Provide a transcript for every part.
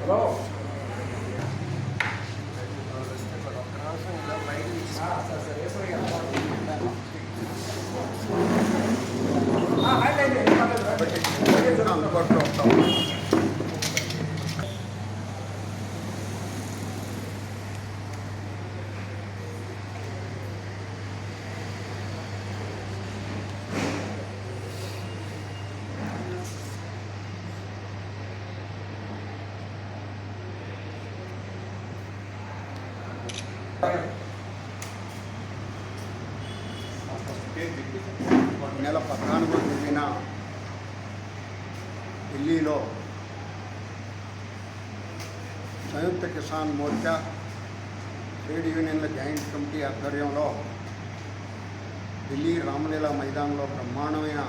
Hello ఆ, సరే, సరే, నెల పద్నాలుగో తేదీన ఢిల్లీలో సంయుక్త కిసాన్ మోర్చా ట్రేడ్ యూనియన్ల జాయింట్ కమిటీ ఆధ్వర్యంలో ఢిల్లీ రామలీలా మైదానంలో బ్రహ్మాండమైన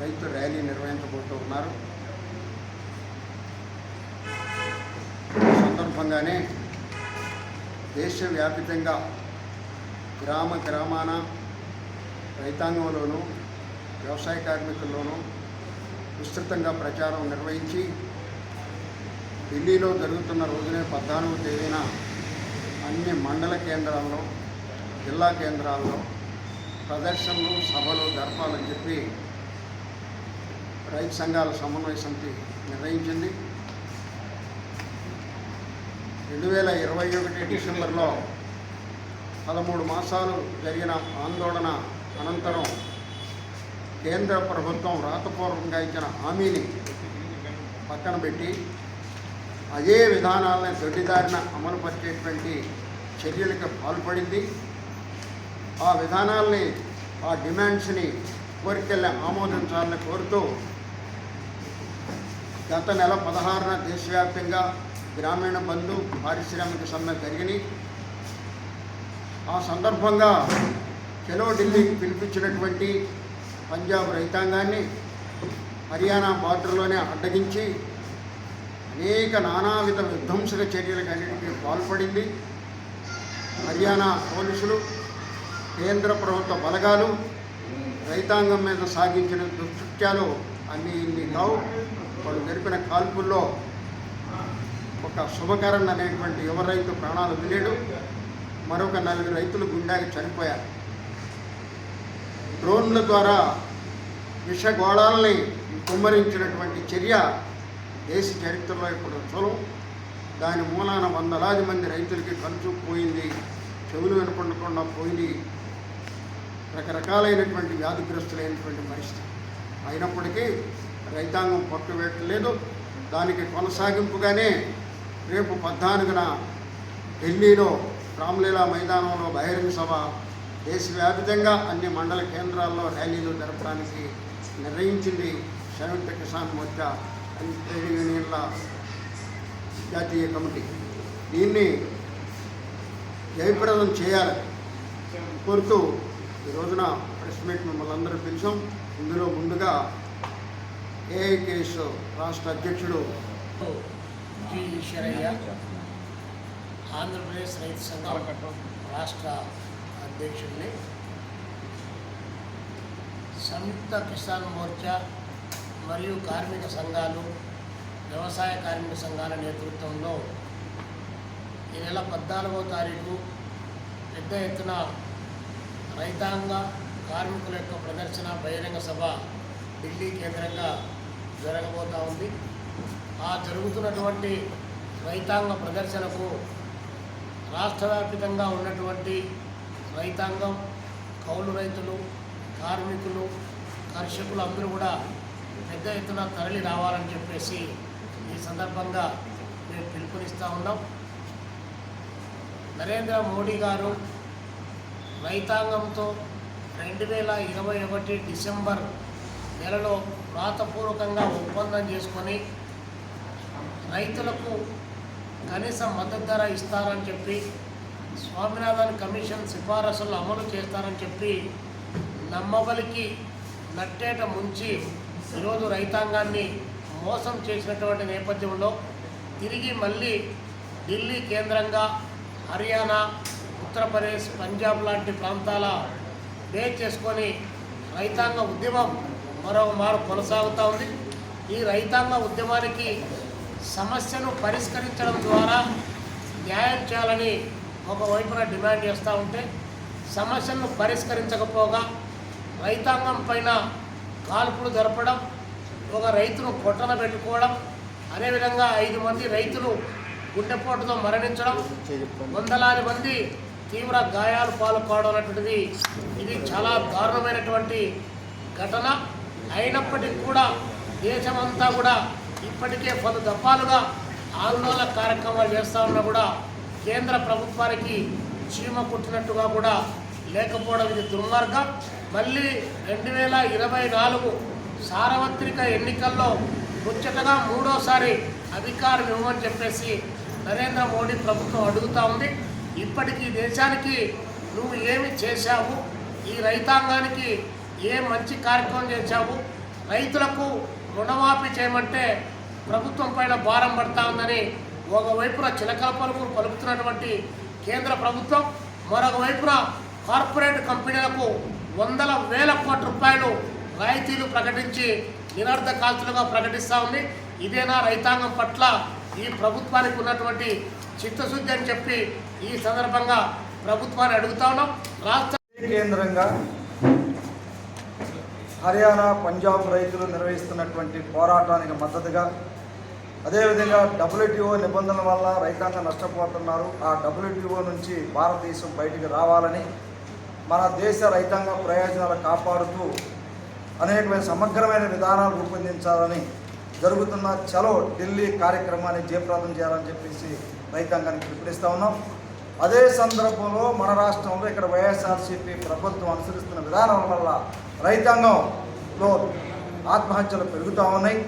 రైతు ర్యాలీ నిర్వహించబోతూ ఉన్నారు సందర్భంగానే దేశవ్యాపితంగా గ్రామ గ్రామాన రైతాంగంలోనూ వ్యవసాయ కార్మికుల్లోనూ విస్తృతంగా ప్రచారం నిర్వహించి ఢిల్లీలో జరుగుతున్న రోజునే పద్నాలుగు తేదీన అన్ని మండల కేంద్రాల్లో జిల్లా కేంద్రాల్లో ప్రదర్శనలు సభలు జరపాలని చెప్పి రైతు సంఘాల సమన్వయ సమితి నిర్ణయించింది. రెండు వేల ఇరవై ఒకటి డిసెంబర్లో పదమూడు మాసాలు జరిగిన ఆందోళన అనంతరం కేంద్ర ప్రభుత్వం రాతపూర్వకంగా ఇచ్చిన హామీని పక్కన పెట్టి అదే విధానాలను దొడ్డిదారిన అమలుపరిచేటువంటి చర్యలకు పాల్పడింది. ఆ విధానాల్ని ఆ డిమాండ్స్ని కోరికల్ని ఆమోదించాలని కోరుతూ గత నెల పదహారున దేశవ్యాప్తంగా గ్రామీణ బంధు పారిశ్రామిక సమ్మె జరిగినాయి ఆ సందర్భంగా చెలో ఢిల్లీకి పిలిపించినటువంటి పంజాబ్ రైతాంగాన్ని హర్యానా బార్డర్లోనే అడ్డగించి అనేక నానావిధ విధ్వంసక చర్యలకు అన్నిటికీ పాల్పడింది. హర్యానా పోలీసులు కేంద్ర ప్రభుత్వ బలగాలు రైతాంగం మీద సాగించిన దుష్కృత్యాలు అన్నీ ఇన్ని కావు. వాళ్ళు జరిపిన కాల్పుల్లో ఒక శుభకరణ్ అనేటువంటి యువ రైతు ప్రాణాలు వదిలేడు మరొక నలుగురు రైతులు గుండాకి చనిపోయారు. డ్రోన్ల ద్వారా విషగోళాలని కుమ్మరించినటువంటి చర్య దేశ చరిత్రలో ఇప్పుడు చూలం దాని మూలాన వందలాది మంది రైతులకి ఖర్చు పోయింది చెవులు వినపడకుండా పోయింది. రకరకాలైనటువంటి వ్యాధిగ్రస్తులైనటువంటి పరిస్థితి. అయినప్పటికీ రైతాంగం పట్టుబెట్టలేదు దానికి కొనసాగింపుగానే రేపు పద్నాలుగున ఢిల్లీలో రామ్లీలా మైదానంలో బహిరంగ సభ. దేశవ్యాప్తంగా అన్ని మండల కేంద్రాల్లో ర్యాలీలు జరపడానికి నిర్ణయించింది సంయుక్త కిసాన్ మోర్చా ట్రేడ్ యూనియన్ల జాతీయ కమిటీ. దీన్ని జయప్రదం చేయాలి కోరుతూ ఈ రోజున ప్రెస్ మీట్ మిమ్మల్ని అందరూ పిలిచాం. ఇందులో ముందుగా ఏఐకేఎస్ రాష్ట్ర అధ్యక్షుడు ఈశ్వరయ్య ఆంధ్రప్రదేశ్ రైతు సంఘం రాష్ట్ర అధ్యక్షుడిని సంయుక్త కిసాన్ మోర్చా మరియు కార్మిక సంఘాలు వ్యవసాయ కార్మిక సంఘాల నేతృత్వంలో ఈ నెల పద్నాలుగో తారీఖు పెద్ద ఎత్తున రైతాంగ కార్మికుల యొక్క ప్రదర్శన బహిరంగ సభ ఢిల్లీ కేంద్రంగా జరగబోతూ ఉంది. ఆ జరుగుతున్నటువంటి రైతాంగ ప్రదర్శనకు రాష్ట్ర వ్యాప్తంగా ఉన్నటువంటి రైతాంగం కౌలు రైతులు కార్మికులు కర్షకులు అందరూ కూడా పెద్ద ఎత్తున తరలి రావాలని చెప్పేసి ఈ సందర్భంగా మేము పిలుపునిస్తూ ఉన్నాం. నరేంద్ర మోడీ గారు రైతాంగంతో రెండు వేల ఇరవై ఒకటి డిసెంబర్ నెలలో వ్రాతపూర్వకంగా ఒప్పందం చేసుకొని రైతులకు కనీస మద్దతు ధర ఇస్తారని చెప్పి స్వామినాథన్ కమిషన్ సిఫారసులు అమలు చేస్తారని చెప్పి నమ్మబలికి నట్టేట ముంచి ఈరోజు రైతాంగాన్ని మోసం చేసినటువంటి నేపథ్యంలో తిరిగి మళ్ళీ ఢిల్లీ కేంద్రంగా హర్యానా ఉత్తరప్రదేశ్ పంజాబ్ లాంటి ప్రాంతాల బేస్ చేసుకొని రైతాంగ ఉద్యమం మరో మారు కొనసాగుతూ ఉంది. ఈ రైతాంగ ఉద్యమానికి సమస్యను పరిష్కరించడం ద్వారా న్యాయం చేయాలని ఒకవైపున డిమాండ్ చేస్తూ ఉంటే సమస్యలను పరిష్కరించకపోగా రైతాంగం పైన కాల్పులు జరపడం ఒక రైతును పొట్టన పెట్టుకోవడం అదేవిధంగా ఐదు మంది రైతులు గుండెపోటుతో మరణించడం వందలాది మంది తీవ్ర గాయాలు పాల్గొవడం అనేటువంటిది ఇది చాలా దారుణమైనటువంటి ఘటన. అయినప్పటికీ కూడా దేశమంతా కూడా ఇప్పటికే పలు దఫాలుగా ఆందోళన కార్యక్రమాలు చేస్తూ ఉన్నా కూడా కేంద్ర ప్రభుత్వానికి చీమ కుట్టినట్టుగా కూడా లేకపోవడం ఇది దుర్మార్గం. మళ్ళీ రెండు వేల ఇరవై నాలుగు సార్వత్రిక ఎన్నికల్లో ముచ్చటగా మూడోసారి అధికారం ఇవ్వమని చెప్పేసి నరేంద్ర మోడీ ప్రభుత్వం అడుగుతూ ఉంది. ఇప్పటికీ దేశానికి నువ్వు ఏమి చేశావు? ఈ రైతాంగానికి ఏ మంచి కార్యక్రమం చేశావు? రైతులకు రుణమాఫీ చేయమంటే ప్రభుత్వం పైన భారం పడతా ఉందని ఒకవైపున చిలకల పలుకులు పలుకుతున్నటువంటి కేంద్ర ప్రభుత్వం మరొక వైపున కార్పొరేట్ కంపెనీలకు వందల వేల కోట్ల రూపాయలు రాయితీలు ప్రకటించి నిరర్ధకాస్తులుగా ప్రకటిస్తూ ఉంది. ఇదేనా రైతాంగం పట్ల ఈ ప్రభుత్వానికి ఉన్నటువంటి చిత్తశుద్ధి అని చెప్పి ఈ సందర్భంగా ప్రభుత్వాన్ని అడుగుతా ఉన్నాం. రాష్ట్ర కేంద్రంగా హర్యానా పంజాబ్ రైతులు నిర్వహిస్తున్నటువంటి పోరాటానికి మద్దతుగా అదేవిధంగా డబ్ల్యూటీఓ నిబంధనల వల్ల రైతాంగం నష్టపోతున్నారు. ఆ డబ్ల్యూటీఓ నుంచి భారతదేశం బయటికి రావాలని మన దేశ రైతాంగ ప్రయోజనాలు కాపాడుతూ అనేకమైన సమగ్రమైన విధానాలు రూపొందించాలని జరుగుతున్న చలో ఢిల్లీ కార్యక్రమాన్ని జయప్రదం చేయాలని చెప్పేసి రైతాంగానికి పిలుపునిస్తూ ఉన్నాం. అదే సందర్భంలో మన రాష్ట్రంలో ఇక్కడ వైఎస్ఆర్సీపీ ప్రభుత్వం అనుసరిస్తున్న విధానం వల్ల రైతాంగంలో ఆత్మహత్యలు పెరుగుతూ ఉన్నాయి.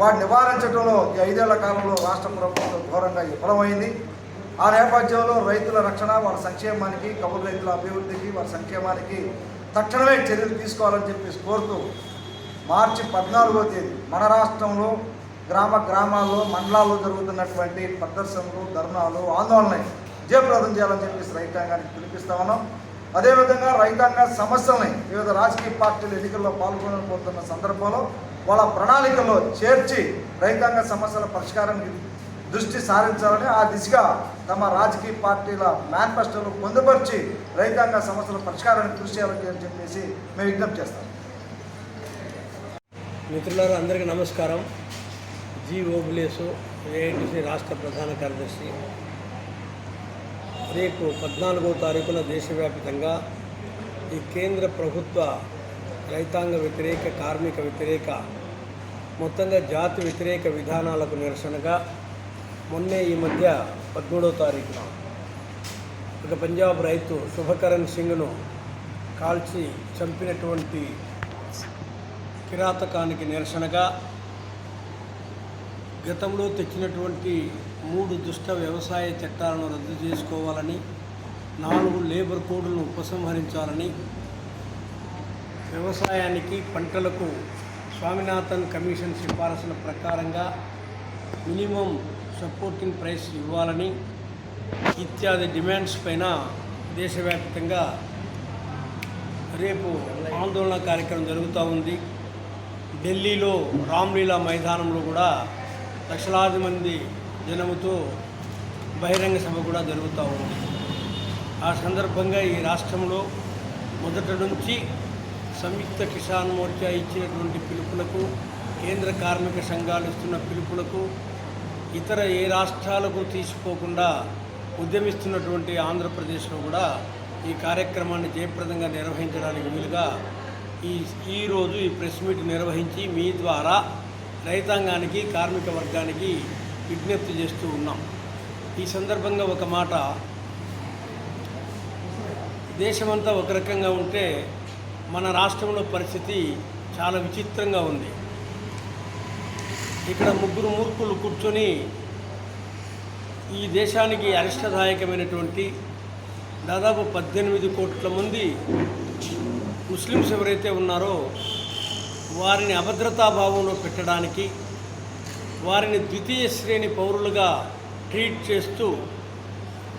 వాటిని నివారించడంలో ఈ ఐదేళ్ళ కాలంలో రాష్ట్ర ప్రభుత్వం ఘోరంగా విఫలమైంది. ఆ నేపథ్యంలో రైతుల రక్షణ వాళ్ళ సంక్షేమానికి కబురు రైతుల అభివృద్ధికి వాళ్ళ సంక్షేమానికి తక్షణమే చర్యలు తీసుకోవాలని చెప్పేసి కోరుతూ మార్చి పద్నాలుగో తేదీ మన రాష్ట్రంలో గ్రామ గ్రామాల్లో మండలాల్లో జరుగుతున్నటువంటి ప్రదర్శనలు ధర్నాలు ఆందోళన జయప్రదం చేయాలని చెప్పేసి రైతాంగానికి పిలిపిస్తా ఉన్నాం. అదేవిధంగా రైతాంగ సమస్యల్ని వివిధ రాజకీయ పార్టీలు ఎన్నికల్లో పాల్గొనకపోతున్న సందర్భంలో వాళ్ళ ప్రణాళికల్లో చేర్చి రైతాంగ సమస్యల పరిష్కారానికి దృష్టి సారించాలని ఆ దిశగా తమ రాజకీయ పార్టీల మేనిఫెస్టోలు పొందుపరిచి రైతాంగ సమస్యల పరిష్కారానికి కృషి చేయాలని అని చెప్పేసి మేము విజ్ఞప్తి చేస్తాం. మిత్రులారా అందరికీ నమస్కారం. జీ ఓబులేసు ఏఐటిసి రాష్ట్ర ప్రధాన కార్యదర్శి. రేపు పద్నాలుగో తారీఖున దేశవ్యాప్తంగా ఈ కేంద్ర ప్రభుత్వ రైతాంగ వ్యతిరేక కార్మిక వ్యతిరేక మొత్తంగా జాతి వ్యతిరేక విధానాలకు నిరసనగా మొన్నే ఈ మధ్య పదమూడో తారీఖున ఒక పంజాబ్ రైతు శుభకరణ్ సింగ్ను కాల్చి చంపినటువంటి కిరాతకానికి నిరసనగా గతంలో తెచ్చినటువంటి మూడు దుష్ట వ్యవసాయ చట్టాలను రద్దు చేసుకోవాలని నాలుగు లేబర్ కోడ్లను ఉపసంహరించాలని వ్యవసాయానికి పంటలకు స్వామినాథన్ కమిషన్ సిఫారసుల ప్రకారంగా మినిమం సపోర్టింగ్ ప్రైస్ ఇవ్వాలని ఇత్యాది డిమాండ్స్ పైన దేశవ్యాప్తంగా రేపు ఆందోళన కార్యక్రమం జరుగుతూ ఉంది. ఢిల్లీలో రామ్లీలా మైదానంలో కూడా లక్షలాది మంది జనముతో బహిరంగ సభ కూడా జరుగుతూ ఉంది. ఆ సందర్భంగా ఈ రాష్ట్రంలో మొదటి నుంచి సంయుక్త కిసాన్ మోర్చా ఇచ్చినటువంటి పిలుపులకు కేంద్ర కార్మిక సంఘాలు ఇస్తున్న పిలుపులకు ఇతర ఏ రాష్ట్రాలకు తీసుకోకుండా ఉద్యమిస్తున్నటువంటి ఆంధ్రప్రదేశ్లో కూడా ఈ కార్యక్రమాన్ని జయప్రదంగా నిర్వహించడానికి వీలుగా ఈ ఈరోజు ఈ ప్రెస్ మీట్ నిర్వహించి మీ ద్వారా రైతాంగానికి కార్మిక వర్గానికి విజ్ఞప్తి చేస్తూ ఉన్నాం. ఈ సందర్భంగా ఒక మాట. దేశమంతా ఒక రకంగా ఉంటే మన రాష్ట్రంలో పరిస్థితి చాలా విచిత్రంగా ఉంది. ఇక్కడ ముగ్గురు మూర్ఖులు కూర్చొని ఈ దేశానికి అరిష్టదాయకమైనటువంటి దాదాపు పద్దెనిమిది కోట్ల మంది ముస్లిమ్స్ ఎవరైతే ఉన్నారో వారిని అభద్రతా భావంలో పెట్టడానికి వారిని ద్వితీయ శ్రేణి పౌరులుగా ట్రీట్ చేస్తూ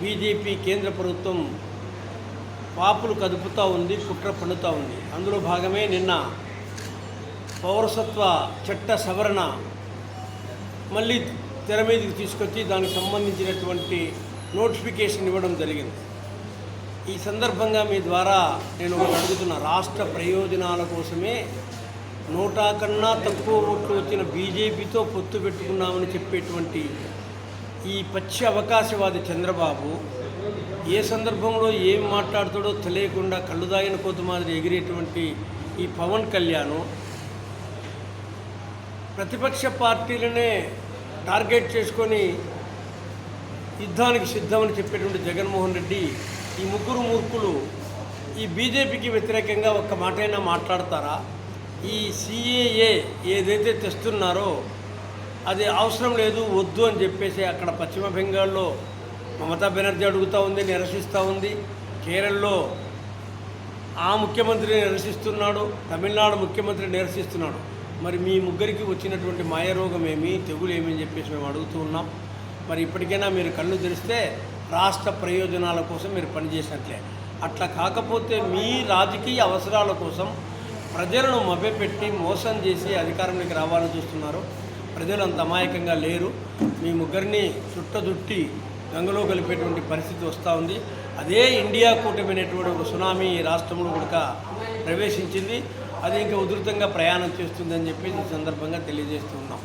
బీజేపీ కేంద్ర ప్రభుత్వం పాపులు కదుపుతూ ఉంది కుట్ర పండుతూ ఉంది. అందులో భాగమే నిన్న పౌరసత్వ చట్ట సవరణ మళ్ళీ తెర మీదకి తీసుకొచ్చి దానికి సంబంధించినటువంటి నోటిఫికేషన్ ఇవ్వడం జరిగింది. ఈ సందర్భంగా మీ ద్వారా నేను ఒకటి అడుగుతున్న. రాష్ట్ర ప్రయోజనాల కోసమే నూట కన్నా తక్కువ ఓట్లు వచ్చిన బీజేపీతో పొత్తు పెట్టుకున్నామని చెప్పేటువంటి ఈ పచ్చి అవకాశవాది చంద్రబాబు ఏ సందర్భంలో ఏం మాట్లాడుతాడో తెలియకుండా కళ్ళు దాగిన కొద్ది మాదిరి ఎగిరేటువంటి ఈ పవన్ కళ్యాణ్ ప్రతిపక్ష పార్టీలనే టార్గెట్ చేసుకొని యుద్ధానికి సిద్ధమని చెప్పేటువంటి జగన్మోహన్ రెడ్డి ఈ ముగ్గురు మూర్ఖులు ఈ బీజేపీకి వ్యతిరేకంగా ఒక్క మాటైనా మాట్లాడతారా? ఈ సిఏఏ ఏదైతే తెస్తున్నారో అది అవసరం లేదు వద్దు అని చెప్పేసి అక్కడ పశ్చిమ బెంగాల్లో మమతా బెనర్జీ అడుగుతూ ఉంది నిరసిస్తూ ఉంది. కేరళలో ఆ ముఖ్యమంత్రి నిరసిస్తున్నాడు తమిళనాడు ముఖ్యమంత్రి నిరసిస్తున్నాడు. మరి మీ ముగ్గురికి వచ్చినటువంటి మాయరోగం ఏమి తెగులు అని చెప్పేసి మేము అడుగుతూ ఉన్నాం. మరి ఇప్పటికైనా మీరు కళ్ళు తెరిస్తే రాష్ట్ర ప్రయోజనాల కోసం మీరు పనిచేసినట్లే. అట్లా కాకపోతే మీ రాజకీయ అవసరాల కోసం ప్రజలను మభ్యపెట్టి మోసం చేసి అధికారంలోకి రావాలని చూస్తున్నారు. ప్రజలు అంత అమాయకంగా లేరు. మీ ముగ్గురిని చుట్టదుట్టి గంగలో కలిపేటువంటి పరిస్థితి వస్తూ ఉంది. అదే ఇండియా కూటమైనటువంటి ఒక సునామీ ఈ రాష్ట్రంలో కూడా ప్రవేశించింది. అది ఇంకా ఉధృతంగా ప్రయాణం చేస్తుందని చెప్పి ఈ సందర్భంగా తెలియజేస్తున్నాం